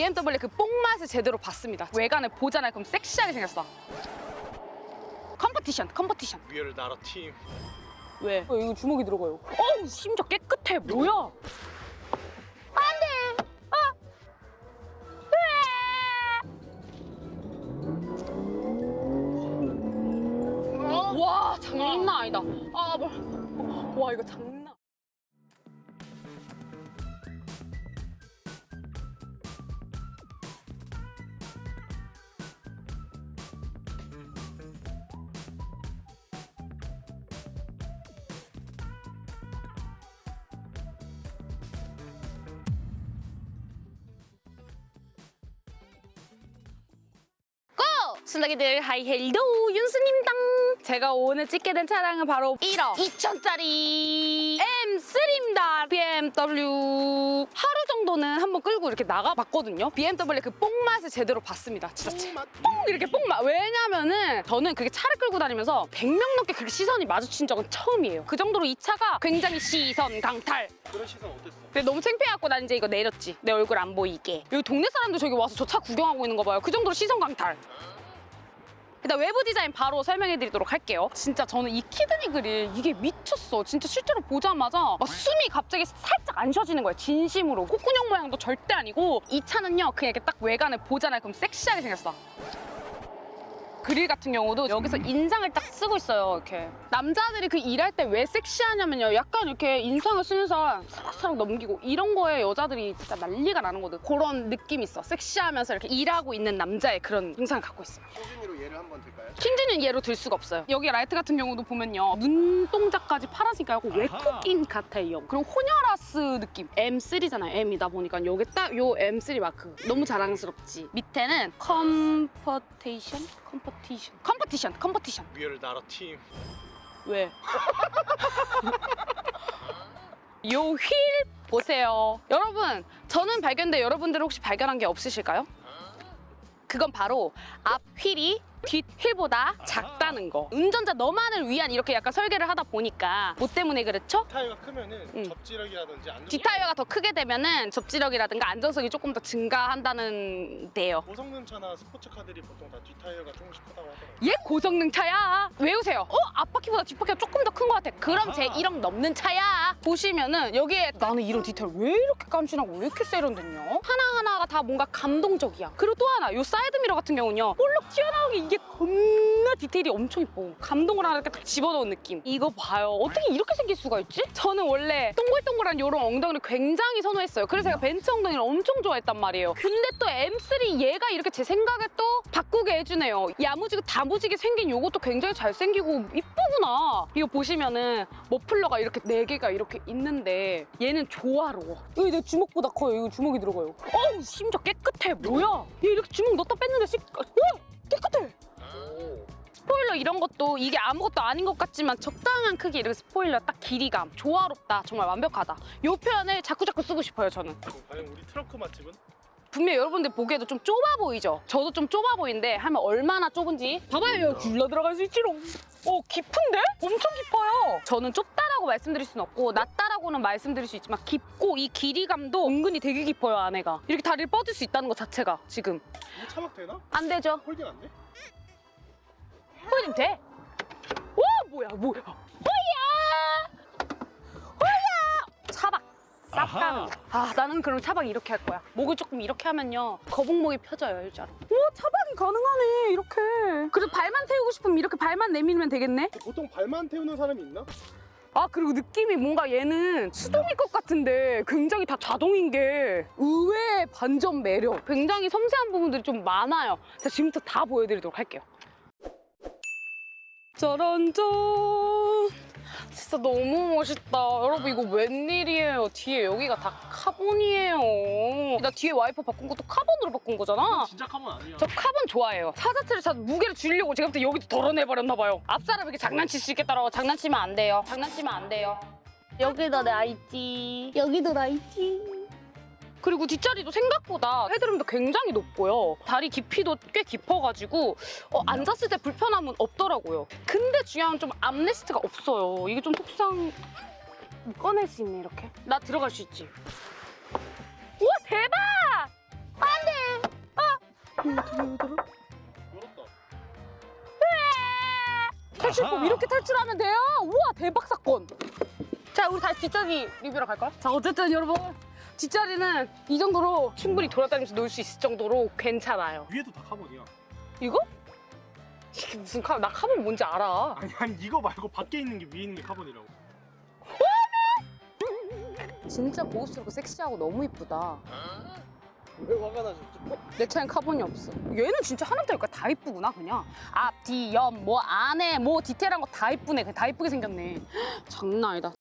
BMW 그 뽕맛을 제대로 봤습니다. 외관을 보잖아요. 그럼 섹시하게 생겼어. 컴퍼티션, 컴퍼티션. Not a team. 왜? 어, 이거 주먹이 들어가요. 어우, 심지어 깨끗해. 뭐야? 안 돼! 아! 으아! 와, 장난 아니다. 아, 뭐. 와, 이거 장난. 고! 순덕이들 하이 헬로 윤수입니다. 제가 오늘 찍게 된 차량은 바로 1억 2천짜리 M3입니다. BMW 하루 정도는 한번 끌고 이렇게 나가봤거든요. BMW 그 뽕맛을 제대로 봤습니다. 진짜? 뽕 이렇게 뽕맛. 왜냐면은 저는 그게 차를 끌고 다니면서 100명 넘게 그렇게 시선이 마주친 적은 처음이에요. 그 정도로 이 차가 굉장히 시선 강탈. 그런 시선 어땠어? 근데 너무 창피해갖고 난 이제 이거 내렸지. 내 얼굴 안 보이게. 여기 동네 사람도 저기 와서 저 차 구경하고 있는 거 봐요. 그 정도로 시선 강탈. 일단 외부 디자인 바로 설명해 드리도록 할게요. 진짜 저는 이 키드니 그릴 이게 미쳤어. 진짜 실제로 보자마자 막 숨이 갑자기 살짝 안 쉬어지는 거예요. 진심으로. 콧구녕 모양도 절대 아니고 이 차는요 그냥 이렇게 딱 외관을 보잖아요. 그럼 섹시하게 생겼어. 그릴 같은 경우도 여기서 인상을 딱 쓰고 있어요. 이렇게 남자들이 그 일할 때 왜 섹시하냐면요. 약간 이렇게 인상을 쓰면서 사락사락 넘기고 이런 거에 여자들이 진짜 난리가 나는 거든. 그런 느낌이 있어. 섹시하면서 이렇게 일하고 있는 남자의 그런 인상을 갖고 있어요. 소진이로 예를 한번 들까요? 킹즈는 얘로 들 수가 없어요. 여기 라이트 같은 경우도 보면요. 눈동자까지 파란색이 하고 외국인 같아 요. 그리고 호녀라스 느낌. M3잖아요. M이다 보니까 여기 딱요 M3 마크. 너무 자랑스럽지. 밑에는 컴퍼테이션? 컴퍼티션. 컴퍼티션. 컴퍼티션. We are not a team. 왜? 요 휠 보세요. 여러분, 저는 발견돼 여러분들은 혹시 발견한 게 없으실까요? 그건 바로 앞 휠이 뒷 휠보다 작다는 거. 운전자 너만을 위한 이렇게 약간 설계를 하다 보니까 뭐 때문에 그렇죠? 타이어가 크면은 응. 접지력이라든지 안전 뒷타이어가 더 크게 되면은 접지력이라든가 안전성이 조금 더 증가한다는 데요. 고성능 차나 스포츠카들이 보통 다 뒷타이어가 조금씩 크다고 하더라고요. 얘 고성능 차야. 외우세요. 어? 앞바퀴보다 뒷바퀴가 조금 더 큰 것 같아. 그럼 제 아하. 1억 넘는 차야. 보시면은 여기에 나는 이런 디테일 왜 이렇게 깜찍하고 왜 이렇게 세련됐냐? 하나하나가 다 뭔가 감동적이야. 그리고 또 하나, 요 사이드미러 같은 경우는요. 볼록 튀어나오게 이게 겁나 디테일이 엄청 이뻐. 감동을 하나 이렇게 딱 집어넣은 느낌. 이거 봐요. 어떻게 이렇게 생길 수가 있지? 저는 원래 동글동글한 요런 엉덩이를 굉장히 선호했어요. 그래서 제가 벤츠 엉덩이를 엄청 좋아했단 말이에요. 근데 또 M3 얘가 이렇게 제 생각을 또 바꾸게 해주네요. 야무지고 다무지게 생긴 요것도 굉장히 잘생기고 이쁘구나. 이거 보시면은 머플러가 이렇게 네 개가 이렇게 있는데 얘는 조화로워. 여기 내 주먹보다 커요. 이거 주먹이 들어가요. 어우 심지어 깨끗해. 뭐야? 얘 이렇게 주먹 넣었다 뺐는데 씩 어? 깨끗해. 오. 스포일러 이런 것도 이게 아무것도 아닌 것 같지만 적당한 크기 이렇게 스포일러 딱 길이감 조화롭다 정말 완벽하다 이 표현을 자꾸자꾸 쓰고 싶어요 저는 그럼 과연 우리 트렁크 맛집은? 분명 여러분들 보기에도 좀 좁아 보이죠 저도 좀 좁아 보이는데 하면 얼마나 좁은지 봐봐요 여기 굴러 들어갈 수 있지롱 어 깊은데? 엄청 깊어요 저는 좁다라고 말씀드릴 수는 없고 낮다라고는 말씀드릴 수 있지만 깊고 이 길이감도 은근히 되게 깊어요 안에가 이렇게 다리를 뻗을 수 있다는 것 자체가 지금 이거 차박 되나? 안 되죠 홀딩 안 돼? 홀딩 돼? 와 뭐야 뭐야. 호야! 호야! 차박. 싹 가는 거. 아 나는 그럼 차박 이렇게 할 거야. 목을 조금 이렇게 하면요. 거북목이 펴져요 일자로. 오 차박이 가능하네 이렇게. 그래도 발만 태우고 싶으면 이렇게 발만 내밀면 되겠네? 보통 발만 태우는 사람이 있나? 아 그리고 느낌이 뭔가 얘는 수동일 것 같은데 굉장히 다 자동인 게 의외의 반전 매력. 굉장히 섬세한 부분들이 좀 많아요. 자 지금부터 다 보여드리도록 할게요 짜란짠 진짜 너무 멋있다 여러분 이거 웬일이에요 뒤에 여기가 다 카본이에요 나 뒤에 와이퍼 바꾼 것도 카본으로 바꾼 거잖아 진짜 카본 아니야. 저 카본 좋아해요. 사자체를 차 무게를 줄이려고 지금부터 여기도 덜어내버렸나 봐요. 앞사람 이렇게 장난칠 수 있겠다라고 장난치면 안 돼요. 장난치면 안 돼요. 여기도 나 있지. 여기도 나 있지. 그리고 뒷자리도 생각보다 헤드룸도 굉장히 높고요. 다리 깊이도 꽤 깊어가지고 어, 앉았을 때 불편함은 없더라고요. 근데 중요한 건 좀 암레스트가 없어요. 이게 좀 속상... 꺼낼 수 있네 이렇게. 나 들어갈 수 있지. 우와 대박! 안 돼! 열었다. 탈출법 이렇게 탈출하면 돼요? 우와 대박 사건. 자 우리 다시 뒷자리 리뷰로 갈까요? 자 어쨌든 여러분 뒷자리는 이 정도로 충분히 돌아다니면서 놀 수 있을 정도로 괜찮아요. 위에도 다 카본이야. 이거? 이게 무슨 카? 나 카본 뭔지 알아. 아니 아니 이거 말고 밖에 있는 게 위에 있는 게 카본이라고. 진짜 고급스럽고 섹시하고 너무 이쁘다. 왜 화가 나셨지? 내 차엔 카본이 없어. 얘는 진짜 하나부터 열까지 다 이쁘구나 그냥. 앞, 뒤, 옆, 뭐 안에 뭐 디테일한 거 다 이쁘네. 그냥 다 이쁘게 생겼네. 장난 아니다.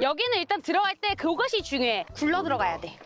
여기는 일단 들어갈 때 그것이 중요해. 굴러 들어가야 돼.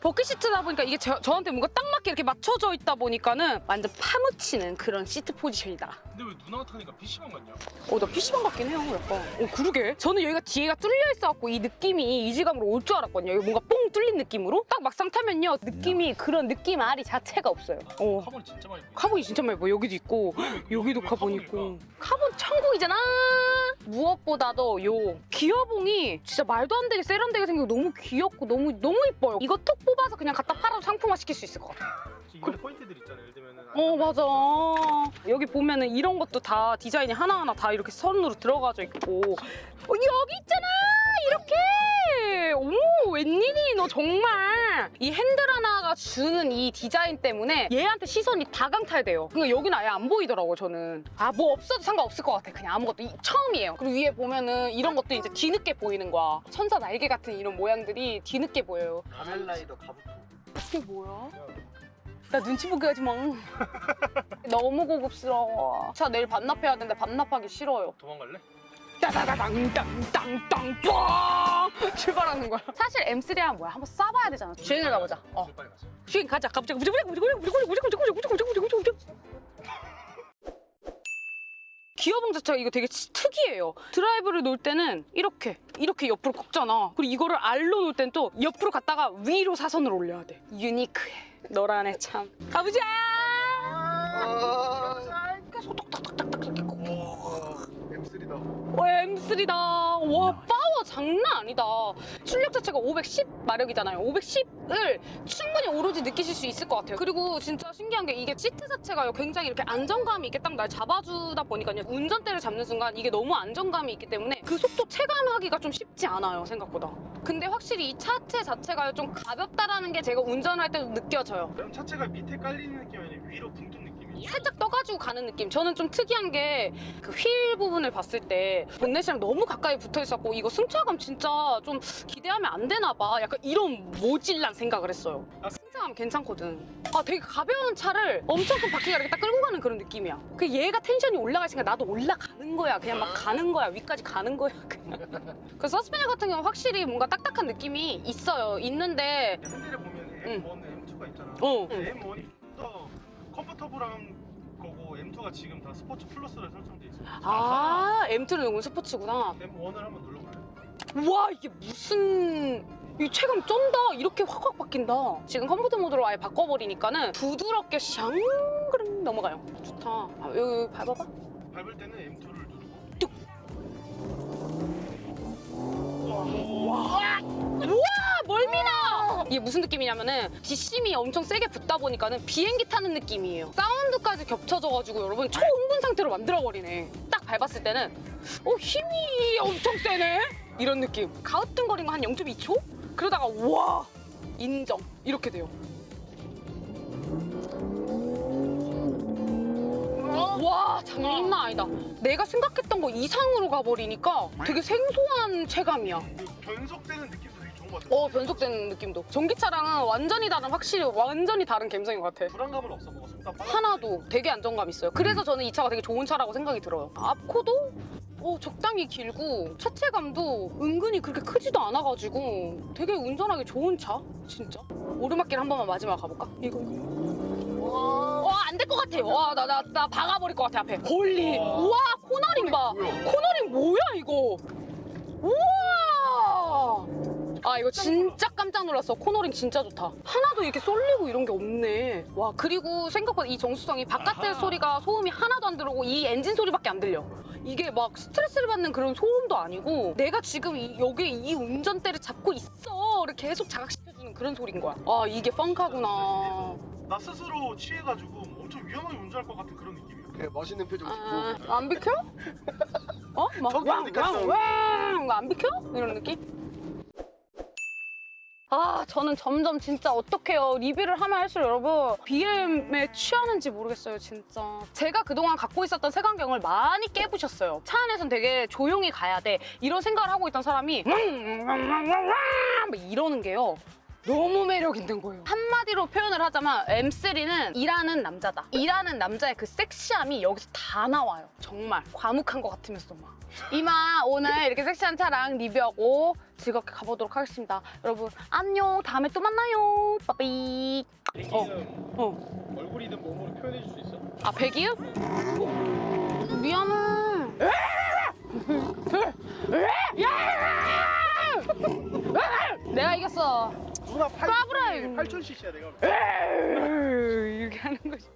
버킷 시트다 보니까 이게 저, 저한테 뭔가 딱 맞게 이렇게 맞춰져 있다 보니까는 완전 파묻히는 그런 시트 포지션이다. 근데 왜 누나가 타니까 PC방 같냐? 어, 나 PC방 같긴 해요, 약간. 어, 그러게. 저는 여기가 뒤에가 뚫려 있어갖고 이 느낌이 이질감으로 올 줄 알았거든요. 여기 뭔가 뽕 뚫린 느낌으로. 딱 막상 타면요, 느낌이 그런 느낌 알이 자체가 없어요. 어. 카본이 진짜 많이 보이네. 카본이 진짜 많이 보여. 여기도 있고, 여기도 왜 카본? 있고. 카본 천국이잖아! 무엇보다도 요 기어봉이 진짜 말도 안 되게 세련되게 생기고 너무 귀엽고 너무, 너무 이뻐요. 이거 톡 뽑아서 그냥 갖다 팔아도 상품화 시킬 수 있을 것 같아. 이런 포인트들 있잖아. 예를 들면은 어 맞아 여기 보면은 이런 것도 다 디자인이 하나하나 다 이렇게 선으로 들어가져 있고. 어, 여기 있잖아! 이렇게! 어머 웬일이 너 정말! 이 핸들 하나가 주는 이 디자인 때문에 얘한테 시선이 다 강탈돼요. 그러니까 여기는 아예 안 보이더라고요 저는. 아 뭐 없어도 상관없을 것 같아. 그냥 아무것도 이- 처음이에요. 그리고 위에 보면은 이런 것도 이제 뒤늦게 보이는 거야. 천사 날개 같은 이런 모양들이 뒤늦게 보여요. 가멜라이더 가부토. 이게 뭐야? 나 눈치 보게 하지 마. 너무 고급스러워. 차 내일 반납해야 되는데 반납하기 싫어요. 도망갈래? 뻥! 출발하는 거야. 사실 M3야 뭐야? 한번 쏴봐야 되잖아. 주행을 가보자. 어. 빨리 가자. 주행 가자. 가보자. 무조건 무조건 무조건 무조건 무조건 무조건 무조건 무조건 무조건 기어봉 자체가 이거 되게 치- 특이해요. 드라이브를 놓을 때는 이렇게 이렇게 옆으로 꺾잖아. 그리고 이거를 R로 놓을 땐 또 옆으로 갔다가 위로 사선을 올려야 돼. 유니크해. 너라네 참. 가보자. 계속 톡톡톡톡톡 M3다. 어, M3다. 와, 장난 아니다. 출력 자체가 510 마력이잖아요. 510을 충분히 오로지 느끼실 수 있을 것 같아요. 그리고 진짜 신기한 게 이게 시트 자체가 굉장히 이렇게 안정감이 있게 딱 날 잡아주다 보니까요. 운전대를 잡는 순간 이게 너무 안정감이 있기 때문에 그 속도 체감하기가 좀 쉽지 않아요, 생각보다. 근데 확실히 이 차체 자체가 좀 가볍다라는 게 제가 운전할 때도 느껴져요. 그럼 차체가 밑에 깔리는 느낌이 아니라 위로 붕뜬 느낌이. 살짝 떠가지고 가는 느낌. 저는 좀 특이한 게 그 휠 부분을 봤을 때 본넷이랑 너무 가까이 붙어 있었고 이거 승차감 진짜 좀 기대하면 안 되나 봐. 약간 이런 모질란 생각을 했어요. 승차감 괜찮거든. 아 되게 가벼운 차를 엄청 큰 바퀴가 이렇게 딱 끌고 가는 그런 느낌이야. 그 얘가 텐션이 올라가니까 나도 올라가는 거야. 그냥 막 가는 거야. 위까지 가는 거야. 그냥. 그 서스펜션 같은 경우는 확실히 뭔가 딱딱한 느낌이 있어요. 있는데 핸들에 보면 응. M1, M2가 있잖아. 어. 근데 M1이 더 컴포터블한 거고 M2가 지금 다 스포츠 플러스로 설정돼 있어. 아 M2는 너무 스포츠구나. M1을 한번 눌러볼래? 우와 이게 무슨 이 체감 쩐다 이렇게 확확 바뀐다 지금 컴포트 모드로 아예 바꿔버리니까는 부드럽게 샹그릉 넘어가요 좋다 아, 여기, 밟아봐 밟을 때는 M2를 누르고. 뚝. 와. 이게 무슨 느낌이냐면은 뒷심이 엄청 세게 붙다 보니까는 비행기 타는 느낌이에요. 사운드까지 겹쳐져가지고 여러분 초흥분 상태로 만들어버리네. 딱 밟았을 때는 어 힘이 엄청 세네? 이런 느낌. 가으뚱거린 거 한 0.2초? 그러다가 와! 인정. 이렇게 돼요. 와 장난 아니다. 내가 생각했던 거 이상으로 가버리니까 되게 생소한 체감이야. 그 변속되는 느낌 것 같아. 어 변속되는 느낌도. 전기차랑은 완전히 다른 확실히 완전히 다른 감성인 것 같아. 불안감은 없어 보고 속도 빨라. 하나도 되게 안정감 있어요. 그래서 저는 이 차가 되게 좋은 차라고 생각이 들어요. 앞코도 어, 적당히 길고 차체감도 은근히 그렇게 크지도 않아가지고 되게 운전하기 좋은 차 진짜. 오르막길 한 번만 마지막 가볼까? 이거 이거 와안 될 것 같아. 와나 나 나 박아버릴 것 같아 앞에. 홀리. 와. 우와 코너링 봐. 뭐야? 코너링 뭐야 이거? 우와 아 이거 진짜 깜짝 놀랐어 코너링 진짜 좋다 하나도 이렇게 쏠리고 이런 게 없네 와 그리고 생각보다 이 정수성이 바깥의 아하. 소리가 소음이 하나도 안 들어오고 이 엔진 소리밖에 안 들려 이게 막 스트레스를 받는 그런 소음도 아니고 내가 지금 이, 여기 이 운전대를 잡고 있어를 계속 자각시켜주는 그런 소리인 거야 아 이게 펑카구나 나 스스로 취해가지고 엄청 위험하게 운전할 것 같은 그런 느낌이야. 그냥 멋있는 표정 아, 짓고 안 비켜? 어? 막 저기 어디까지 나오니? 왕왕왕안 비켜? 이런 느낌? 아 저는 점점 진짜 어떡해요. 리뷰를 하면 할수록 여러분 BM에 취하는지 모르겠어요 진짜. 제가 그동안 갖고 있었던 색안경을 많이 깨부셨어요. 차 안에선 되게 조용히 가야 돼. 이런 생각을 하고 있던 사람이 막 이러는 게요 너무 매력 있는 거예요. 한마디로 표현을 하자면 M3는 일하는 남자다. 일하는 남자의 그 섹시함이 여기서 다 나와요. 정말 과묵한 것 같으면서 막. 이만 오늘 이렇게 섹시한 차랑 리뷰하고 즐겁게 가보도록 하겠습니다. 여러분 안녕. 다음에 또 만나요. 빠삐. 어. 어. 얼굴이든 몸으로 표현해 줄 수 있어? 아 백이요? 어, 미안해. 내 가 이겼어. 누나 까불어요. 8,000cc야 내가. 이렇게 하는 거지.